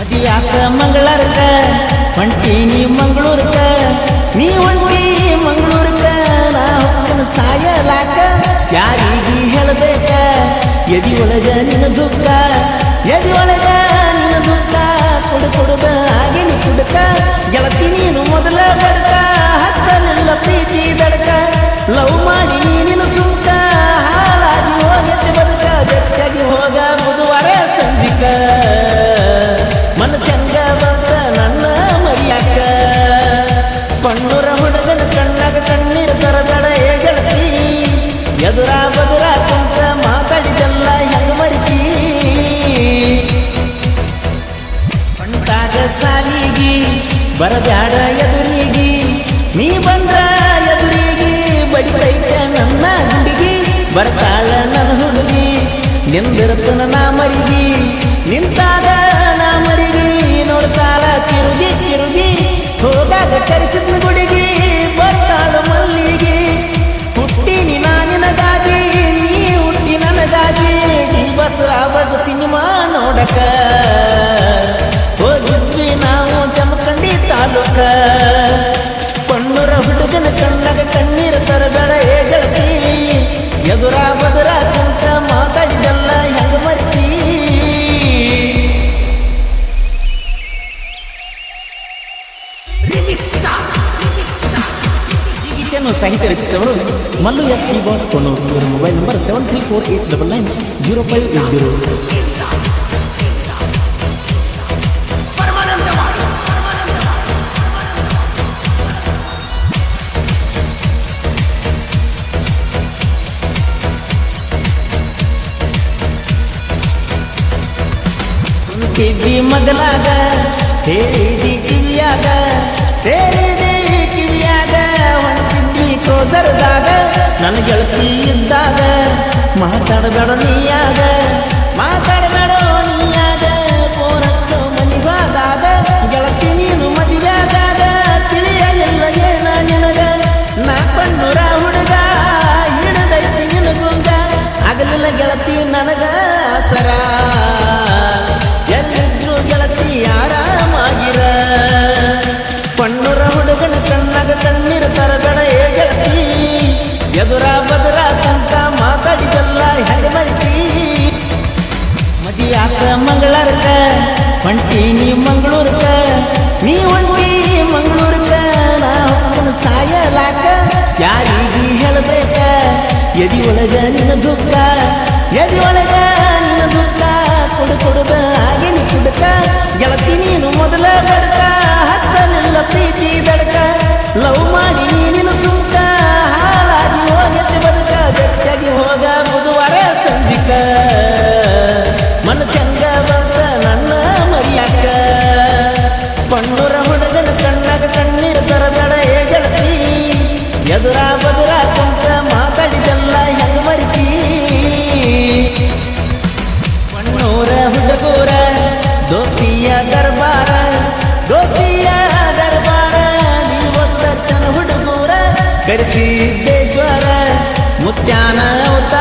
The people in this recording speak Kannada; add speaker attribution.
Speaker 1: ಮದಿಯಾಕ ಮಂಗಳಾರಕ ಹೊಂಟೀನಿ ಮಂಗಳೂರ್ಕ ನೀ ಹೊಂಟಿ ಮಂಗಳೂರ್ಕ ನಾ ಹೊಕ್ಕನ ಸಾಯಲಾಕ. ಯಾರಿಗೆ ಹೇಳಬೇಕ? ಎದಿ ಒಳಗ ನಿನ್ನ ದುಃಖ, ಎದಿ ಒಳಗ ನಿನ್ನ ದುಃಖ. ಕೊಡು ಕೊಡುದ ಆಗಿನ ಕುಡುಕ. ಗೆಳತಿ ನೀನು ಮೊದಲ ಬಡ್ಕ ಹತ್ತ ನಿಲ್ಲ ಪ್ರೀತಿ ದಡಕ. ಲವ್ ಮಾಡಿ ಎದುರ ಬದುರ ಕುಂತ ಮಾತಾಡಿದೆಲ್ಲ ಹೆಂಗ ಮರಿತಿ? ಹೊಂಟಾಗ ಸಾಲಿಗಿ, ಬರಬ್ಯಾಡ ಎದುರಿಗಿ. ನೀ ಬಂದ್ರ ಎದುರಿಗಿ ಬಡಿತೈತೆ ನನ್ನ ಹುಡುಗಿ. ಬರ್ತಾಳ ನನ್ನ ಹುಡುಗಿ, ನಿಂದಿರ್ತನ ನಾ ಮರಿಗಿ. ನಿಂತಾಗ ನಾ ಮರಿಗಿ, ನೋಡ್ತಾಳ ತಿರುಗಿ ನೋಡಕ ಹೋಗಿದ್ವಿ ನಾವು ಜಮಖಂಡಿ ತಾಲೂಕ. ಪಣ್ಣೂರ ಹುಡುಗನ ಕಣ್ಣಾಗ ಕಣ್ಣೀರು ತರಬೇಡ ಏ ಗೆಳತಿ. ಎದುರ ಬದುರ ಕುಂತ ಮಾತಾಡಿದಲ್ಲ ಹೆಂಗ ಮರಿತಿ. ಗೀತೆಯನ್ನು ಸಾಹಿತ್ಯ ರಚಿಸಿದವರು ಮಲ್ಲು ಎಸ್ ಪಿ ಬಾಸ್ ಇವರ mobile number seven three four eight double nine zero five eight zero ಕುಂತಿದ್ದಿ ಮಗಲಾಗ ಹೇಳಿದಿ ಕಿವಿಯಾಗ ಹೇಳಿದಿ ಕಿವಿಯಾಗ ಹೊಂಟಿದ್ದಿ ಕೋದರದಾಗ ನನ್ನ ಗೆಳತಿ ಇದ್ದಾಗ ಮಾತಾಡಬೇಡ ನೀಯಾಗ ಮಾತಾಡಬೇಡ ಹೊಂಟೀನಿ ಮಂಗಳೂರ್ಕ ನೀ ಹೊಂಟಿ ಮಂಗಳೂರ್ಕ ನಾ ಹೊಕ್ಕನ ಸಾಯಲಾಕ ಯಾರಿಗೆ ಹೇಳಬೇಕ? ಎದಿ ಒಳಗ ನಿನ್ನ ದುಃಖ ಎದಿ ಒಳಗ ನಿನ್ನ ದುಃಖ, ಕೊಡು ಕೊಡುದ ಆಗಿನ ಕುಡುಕ. ಗೆಳತಿ ನೀನು ಮೊದಲ ಬಡಕ. ಕರೆಸಿದ್ದೇಶ್ವರ ಮುತ್ಯಾನ ಅವತಾರ